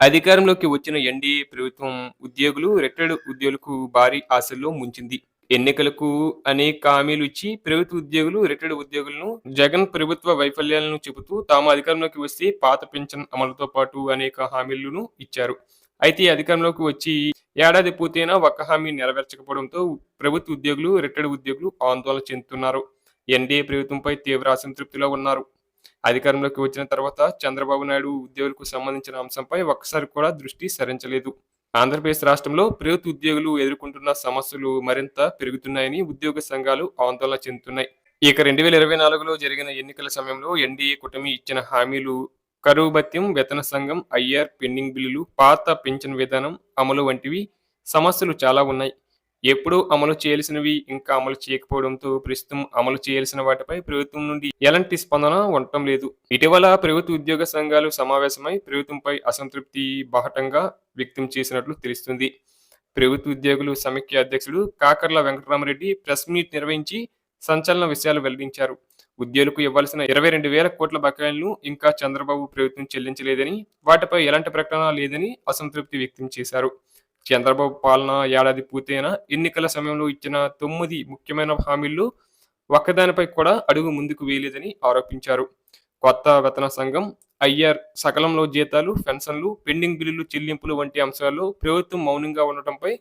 అధికారంలోకి వచ్చిన ఎన్డీఏ ప్రభుత్వం ఉద్యోగులు రిటైర్డ్ ఉద్యోగులకు భారీ ఆశల్లో ముంచింది. ఎన్నికలకు అనేక హామీలు ఇచ్చి ప్రభుత్వ ఉద్యోగులు రిటైర్డ్ ఉద్యోగులను జగన్ ప్రభుత్వ వైఫల్యాలను చెబుతూ తాము అధికారంలోకి వస్తే పాత పెన్షన్ అమలుతో పాటు అనేక హామీలను ఇచ్చారు. అయితే అధికారంలోకి వచ్చి ఏడాది పూర్తయినా ఒక్క హామీ నెరవేర్చకపోవడంతో ప్రభుత్వ ఉద్యోగులు రిటైర్డ్ ఉద్యోగులు ఆందోళన చెందుతున్నారు. ఎన్డీఏ ప్రభుత్వంపై తీవ్ర అసంతృప్తిలో ఉన్నారు. అధికారంలోకి వచ్చిన తర్వాత చంద్రబాబు నాయుడు ఉద్యోగులకు సంబంధించిన అంశంపై ఒక్కసారి కూడా దృష్టి సరించలేదు. ఆంధ్రప్రదేశ్ రాష్ట్రంలో ప్రభుత్వ ఉద్యోగులు ఎదుర్కొంటున్న సమస్యలు మరింత పెరుగుతున్నాయని ఉద్యోగ సంఘాలు ఆందోళన చెందుతున్నాయి. ఇక రెండు వేల ఇరవై నాలుగులో జరిగిన ఎన్నికల సమయంలో ఎన్డీఏ కూటమి ఇచ్చిన హామీలు కరువు భత్యం వేతన సంఘం ఐఆర్ పెండింగ్ బిల్లులు పాత పింఛన్ విధానం అమలు వంటివి సమస్యలు చాలా ఉన్నాయి. ఎప్పుడూ అమలు చేయాల్సినవి ఇంకా అమలు చేయకపోవడంతో ప్రస్తుతం అమలు చేయాల్సిన వాటిపై ప్రభుత్వం నుండి ఎలాంటి స్పందన ఉండటం లేదు. ఇటీవల ప్రభుత్వ ఉద్యోగ సంఘాలు సమావేశమై ప్రభుత్వంపై అసంతృప్తి బాహటంగా వ్యక్తం చేసినట్లు తెలుస్తుంది. ప్రభుత్వ ఉద్యోగులు సమైక్య అధ్యక్షుడు కాకర్ల వెంకటరామరెడ్డి ప్రెస్ మీట్ నిర్వహించి సంచలన విషయాలు వెల్లడించారు. ఉద్యోగులకు ఇవ్వాల్సిన ఇరవై రెండు వేల కోట్ల బకాయిలను ఇంకా చంద్రబాబు ప్రభుత్వం చెల్లించలేదని వాటిపై ఎలాంటి ప్రకటన లేదని అసంతృప్తి వ్యక్తం చేశారు. చంద్రబాబు పాలన ఏడాది పూర్తయిన ఎన్నికల సమయంలో ఇచ్చిన తొమ్మిది ముఖ్యమైన హామీల్లో ఒక్కదానిపై కూడా అడుగు ముందుకు వేయలేదని ఆరోపించారు. కొత్త వేతన సంఘం ఐఆర్ సకలంలో జీతాలు పెన్షన్లు పెండింగ్ బిల్లులు చెల్లింపులు వంటి అంశాల్లో ప్రభుత్వం మౌనంగా ఉండటంపై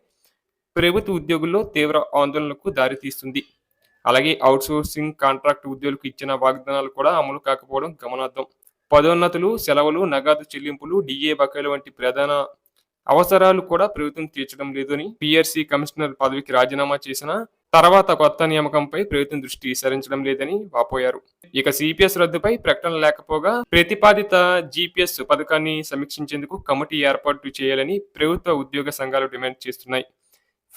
ప్రభుత్వ ఉద్యోగుల్లో తీవ్ర ఆందోళనకు దారితీస్తుంది. అలాగే అవుట్సోర్సింగ్ కాంట్రాక్ట్ ఉద్యోగులకు ఇచ్చిన వాగ్దానాలు కూడా అమలు కాకపోవడం గమనార్థం పదోన్నతులు సెలవులు నగదు చెల్లింపులు డిఏ బకాయిలు వంటి ప్రధాన అవసరాలు కూడా ప్రభుత్వం తీర్చడం లేదని పిఆర్సీ కమిషనర్ పదవికి రాజీనామా చేసిన తర్వాత కొత్త నియామకంపై ప్రభుత్వం దృష్టి సారించడం లేదని వాపోయారు. ఇక సిపిఎస్ రద్దుపై ప్రకటన లేకపోగా ప్రతిపాదిత జిపిఎస్ పథకాన్ని సమీక్షించేందుకు కమిటీ ఏర్పాటు చేయాలని ప్రభుత్వ ఉద్యోగ సంఘాలు డిమాండ్ చేస్తున్నాయి.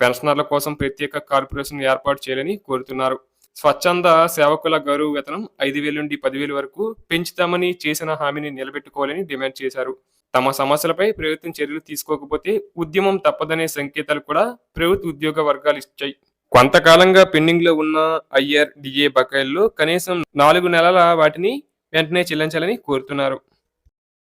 పెన్షనర్ల కోసం ప్రత్యేక కార్పొరేషన్ ఏర్పాటు చేయాలని కోరుతున్నారు. స్వచ్ఛంద సేవకుల గౌరవ వేతనం ఐదు వేల నుండి పదివేల వరకు పెంచుతామని చేసిన హామీని నిలబెట్టుకోవాలని డిమాండ్ చేశారు. తమ సమస్యలపై ప్రభుత్వం చర్యలు తీసుకోకపోతే ఉద్యమం తప్పదనే సంకేతాలు కూడా ప్రభుత్వ ఉద్యోగ వర్గాలు ఇచ్చాయి. కొంతకాలంగా పెండింగ్లో ఉన్న ఐఆర్ డిఏ బకాయిల్లో కనీసం నాలుగు నెలల వాటిని వెంటనే చెల్లించాలని కోరుతున్నారు.